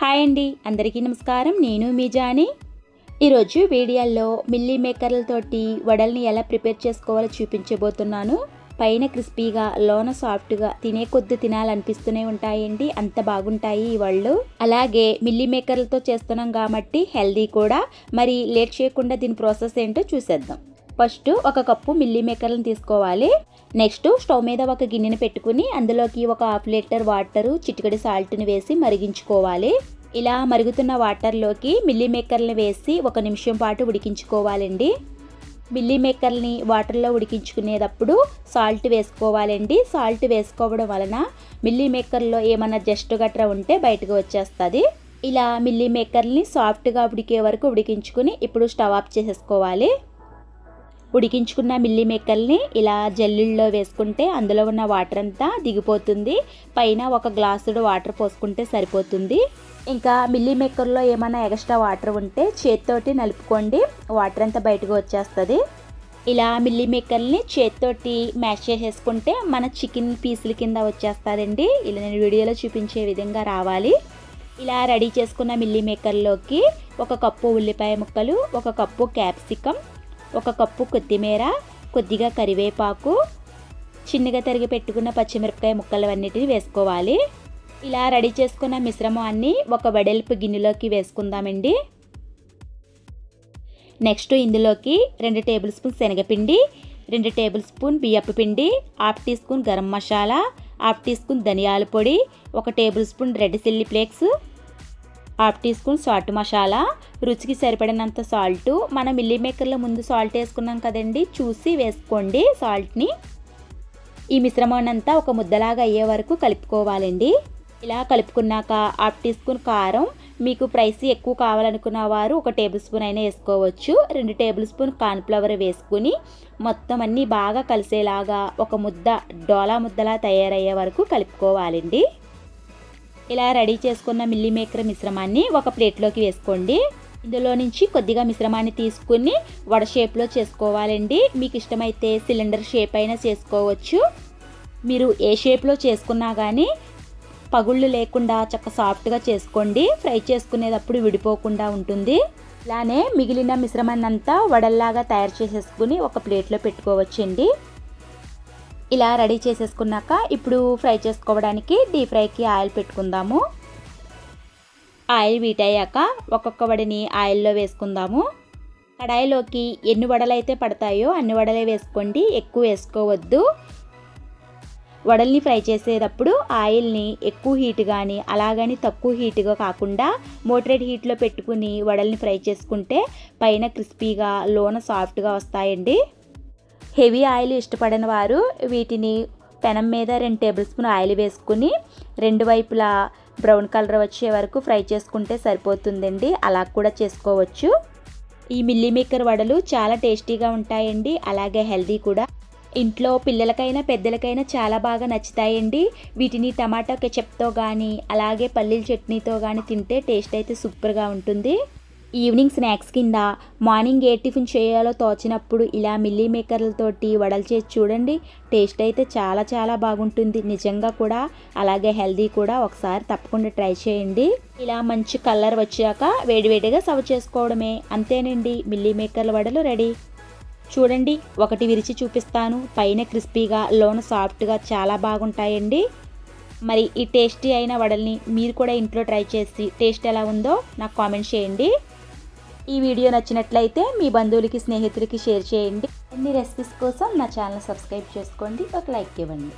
Hi అండి. అందరికీ నమస్కారం. నేను మీ జాని. ఈరోజు వీడియోలో మిల్లీ మేకర్లతోటి వడల్ని ఎలా ప్రిపేర్ చేసుకోవాలో చూపించబోతున్నాను. పైన క్రిస్పీగా లోన సాఫ్ట్గా తినే కొద్ది తినాలనిపిస్తూనే ఉంటాయండి. అంత బాగుంటాయి ఈ అలాగే మిల్లీ మేకర్లతో చేస్తున్నాం కాబట్టి హెల్దీ కూడా. మరి లేట్ చేయకుండా దీని ప్రాసెస్ ఏంటో చూసేద్దాం. ఫస్ట్ ఒక కప్పు మిల్లీ మేకర్లను తీసుకోవాలి. నెక్స్ట్ స్టవ్ మీద ఒక గిన్నెని పెట్టుకుని అందులోకి ఒక హాఫ్ లీటర్ వాటరు చిటికడి సాల్ట్ని వేసి మరిగించుకోవాలి. ఇలా మరుగుతున్న వాటర్లోకి మిల్లీ మేకర్ని వేసి ఒక నిమిషం పాటు ఉడికించుకోవాలండి. మిల్లీ మేకర్ని వాటర్లో ఉడికించుకునేటప్పుడు సాల్ట్ వేసుకోవాలండి. సాల్ట్ వేసుకోవడం వలన మిల్లీ మేకర్లో ఏమైనా జస్ట్ గట్రా ఉంటే బయటకు వచ్చేస్తుంది. ఇలా మిల్లీ మేకర్ని సాఫ్ట్గా ఉడికే వరకు ఉడికించుకుని ఇప్పుడు స్టవ్ ఆఫ్ చేసేసుకోవాలి. ఉడికించుకున్న మిల్లీ మేకర్ని ఇలా జల్లుల్లో వేసుకుంటే అందులో ఉన్న వాటర్ అంతా దిగిపోతుంది. పైన ఒక గ్లాసుడు వాటర్ పోసుకుంటే సరిపోతుంది. ఇంకా మిల్లీ మేకర్లో ఏమైనా ఎక్స్ట్రా వాటర్ ఉంటే చేతితోటి నలుపుకోండి. వాటర్ అంతా బయటకు వచ్చేస్తుంది. ఇలా మిల్లీ మేకర్ని చేతితోటి మ్యాష్ చేసేసుకుంటే మన చికెన్ పీసుల కింద వచ్చేస్తుందండి. ఇలా నేను వీడియోలో చూపించే విధంగా రావాలి. ఇలా రెడీ చేసుకున్న మిల్లీ మేకర్లోకి ఒక కప్పు ఉల్లిపాయ ముక్కలు ఒక కప్పు క్యాప్సికమ్ ఒక కప్పు కొత్తిమీర కొద్దిగా కరివేపాకు చిన్నగా తరిగి పెట్టుకున్న పచ్చిమిరపకాయ ముక్కలు అన్నిటిని వేసుకోవాలి. ఇలా రెడీ చేసుకున్న మిశ్రమాన్ని ఒక వెడల్పు గిన్నెలోకి వేసుకుందామండి. నెక్స్ట్ ఇందులోకి రెండు టేబుల్ స్పూన్ శనగపిండి రెండు టేబుల్ స్పూన్ బియ్యపు పిండి half tea spoon garam masala half tea spoon ధనియాల పొడి ఒక table spoon red chilli flakes half tea spoon salt masala రుచికి సరిపడినంత సాల్ట్. మనం మిల్లీ మేకర్లో ముందు సాల్ట్ వేసుకున్నాం కదండి చూసి వేసుకోండి సాల్ట్ని. ఈ మిశ్రమాన్నంతా ఒక ముద్దలాగా అయ్యే వరకు కలుపుకోవాలండి. ఇలా కలుపుకున్నాక హాఫ్ టీ స్పూన్ కారం మీకు ప్రైస్ ఎక్కువ కావాలనుకున్న వారు ఒక టేబుల్ స్పూన్ అయినా వేసుకోవచ్చు. రెండు టేబుల్ స్పూన్ కార్న్ఫ్లవర్ వేసుకుని మొత్తం అన్నీ బాగా కలిసేలాగా ఒక ముద్ద డోలా ముద్దలా తయారయ్యే వరకు కలుపుకోవాలండి. ఇలా రెడీ చేసుకున్న మిల్లీ మేకర్ మిశ్రమాన్ని ఒక ప్లేట్లోకి వేసుకోండి. ఇందులో నుంచి కొద్దిగా మిశ్రమాన్ని తీసుకుని వడ షేప్లో చేసుకోవాలండి. మీకు ఇష్టమైతే సిలిండర్ షేప్ అయినా చేసుకోవచ్చు. మీరు ఏ షేప్లో చేసుకున్నా కానీ పగుళ్ళు లేకుండా చక్క సాఫ్ట్గా చేసుకోండి. ఫ్రై చేసుకునేటప్పుడు విడిపోకుండా ఉంటుంది. ఇలానే మిగిలిన మిశ్రమాన్ని అంతా వడల్లాగా తయారు చేసేసుకుని ఒక ప్లేట్లో పెట్టుకోవచ్చండి. ఇలా రెడీ చేసేసుకున్నాక ఇప్పుడు ఫ్రై చేసుకోవడానికి డీప్ ఫ్రైకి ఆయిల్ పెట్టుకుందాము. ఆయిల్ వీటయ్యాక ఒక్కొక్క వడిని ఆయిల్లో వేసుకుందాము. కడాయిలోకి ఎన్ని వడలు అయితే పడతాయో అన్ని వడలే వేసుకోండి ఎక్కువ వేసుకోవద్దు. వడల్ని ఫ్రై చేసేటప్పుడు ఆయిల్ని ఎక్కువ హీట్ కానీ అలాగని తక్కువ హీట్గా కాకుండా మోటరేట్ హీట్లో పెట్టుకుని వడల్ని ఫ్రై చేసుకుంటే పైన క్రిస్పీగా లోన సాఫ్ట్గా వస్తాయండి. హెవీ ఆయిల్ ఇష్టపడని వారు వీటిని పెనం మీద రెండు టేబుల్ స్పూన్ ఆయిల్ వేసుకుని రెండు వైపులా బ్రౌన్ కలర్ వచ్చే వరకు ఫ్రై చేసుకుంటే సరిపోతుందండి. అలా కూడా చేసుకోవచ్చు. ఈ మిల్లీ మేకర్ వడలు చాలా టేస్టీగా ఉంటాయండి. అలాగే హెల్దీ కూడా. ఇంట్లో పిల్లలకైనా పెద్దలకైనా చాలా బాగా నచ్చుతాయండి. వీటిని టమాటా కెచప్తో కానీ అలాగే పల్లీల చట్నీతో కానీ తింటే టేస్ట్ అయితే సూపర్గా ఉంటుంది. ఈవినింగ్ స్నాక్స్ కింద మార్నింగ్ ఏ టిఫిన్ చేయాలో తోచినప్పుడు ఇలా మిల్లీ మేకర్లతోటి వడలు చేసి చూడండి. టేస్ట్ అయితే చాలా చాలా బాగుంటుంది. నిజంగా కూడా అలాగే హెల్దీ కూడా ఒకసారి తప్పకుండా ట్రై చేయండి. ఇలా మంచి కలర్ వచ్చాక వేడివేడిగా సర్వ్ చేసుకోవడమే. అంతేనండి. మిల్లీ మేకర్ల వడలు రెడీ. చూడండి. ఒకటి విరిచి చూపిస్తాను. పైన క్రిస్పీగా లోన సాఫ్ట్గా చాలా బాగుంటాయండి. మరి ఈ టేస్టీ అయిన వడల్ని మీరు కూడా ఇంట్లో ట్రై చేసి టేస్ట్ ఎలా ఉందో నాకు కామెంట్ చేయండి. ఈ వీడియో నచ్చినట్లయితే మీ బంధువులకి స్నేహితులకి షేర్ చేయండి. అన్ని రెసిపీస్ కోసం నా ఛానల్ సబ్స్క్రైబ్ చేసుకోండి. ఒక లైక్ ఇవ్వండి.